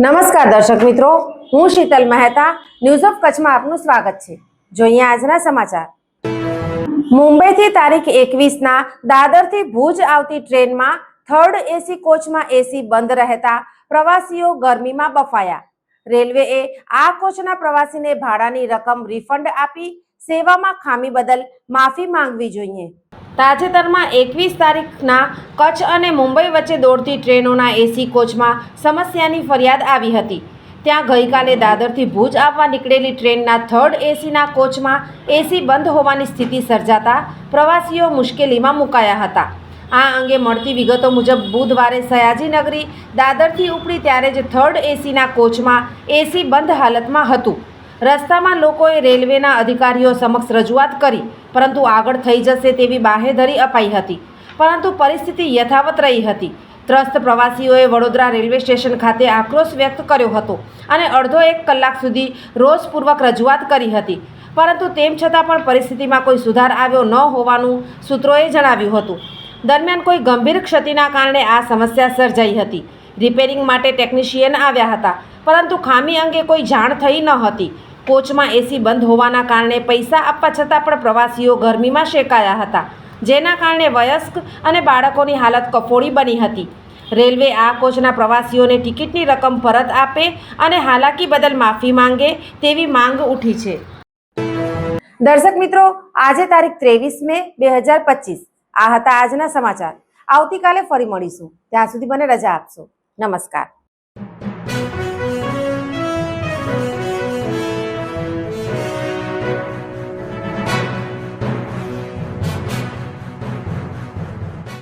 નમસ્કાર દર્શક મિત્રો, હું શીતલ મહેતા ન્યૂઝ ઓફ કચ્છમાં આપનું સ્વાગત છે. જોઈએ આજના સમાચાર. મુંબઈથી તારીખ એકવીસના દાદરથી ભુજ આવતી ટ્રેનમાં થર્ડ એસી કોચમાં એસી બંધ રહેતા પ્રવાસીઓ ગરમીમાં બફાયા. રેલવેએ આ કોચના પ્રવાસીને ભાડાની રકમ રિફંડ આપી, સેવામાં ખામી બદલ માફી માંગવી જોઈએ. તાજેતરમાં એકવીસ તારીખના કચ્છ અને મુંબઈ વચ્ચે દોડતી ટ્રેનોના એસી કોચમાં સમસ્યાની ફરિયાદ આવી હતી. ત્યાં ગઈકાલે દાદરથી ભુજ આવવા નીકળેલી ટ્રેનના થર્ડ એસીના કોચમાં એસી બંધ હોવાની સ્થિતિ સર્જાતા પ્રવાસીઓ મુશ્કેલીમાં મુકાયા હતા. આ અંગે મળતી વિગતો મુજબ બુધવારે સયાજીનગરી દાદરથી ઉપડી ત્યારે જ થર્ડ એસીના કોચમાં એસી બંધ હાલતમાં હતું. રસ્તામાં લોકોએ રેલવેના અધિકારીઓ સમક્ષ રજૂઆત કરી, પરંતુ આગળ થઈ જશે તેવી બાહેધરી અપાઈ હતી. પરંતુ પરિસ્થિતિ યથાવત રહી હતી. ત્રસ્ત પ્રવાસીઓએ વડોદરા રેલવે સ્ટેશન ખાતે આક્રોશ વ્યક્ત કર્યો હતો અને અડધો એક કલાક સુધી રોષપૂર્વક રજૂઆત કરી હતી. પરંતુ તેમ છતાં પણ પરિસ્થિતિમાં કોઈ સુધાર આવ્યો ન હોવાનું સૂત્રોએ જણાવ્યું હતું. દરમિયાન કોઈ ગંભીર ક્ષતિના કારણે આ સમસ્યા સર્જાઈ હતી. રિપેરિંગ માટે ટેકનિશિયન આવ્યા હતા, પરંતુ ખામી અંગે કોઈ જાણ થઈ ન હતી. કોચમાં એસી બંધ હોવાના કારણે પૈસા આપવા છતાં પણ પ્રવાસીઓ ગરમીમાં શેકાયા હતા. જેના કારણે વયસ્ક અને બાળકોની હાલત કફોડી બની હતી. રેલવે આ કોચના પ્રવાસીઓને ટિકિટની રકમ પરત આપે અને હાલાકી બદલ માફી માંગે તેવી માંગ ઉઠી છે. દર્શક મિત્રો, આજે તારીખ ત્રેવીસ મે બે હજાર પચીસ. આ હતા આજના સમાચાર. આવતીકાલે ફરી મળીશું. ત્યાં સુધી મને રજા આપશો. નમસ્કાર.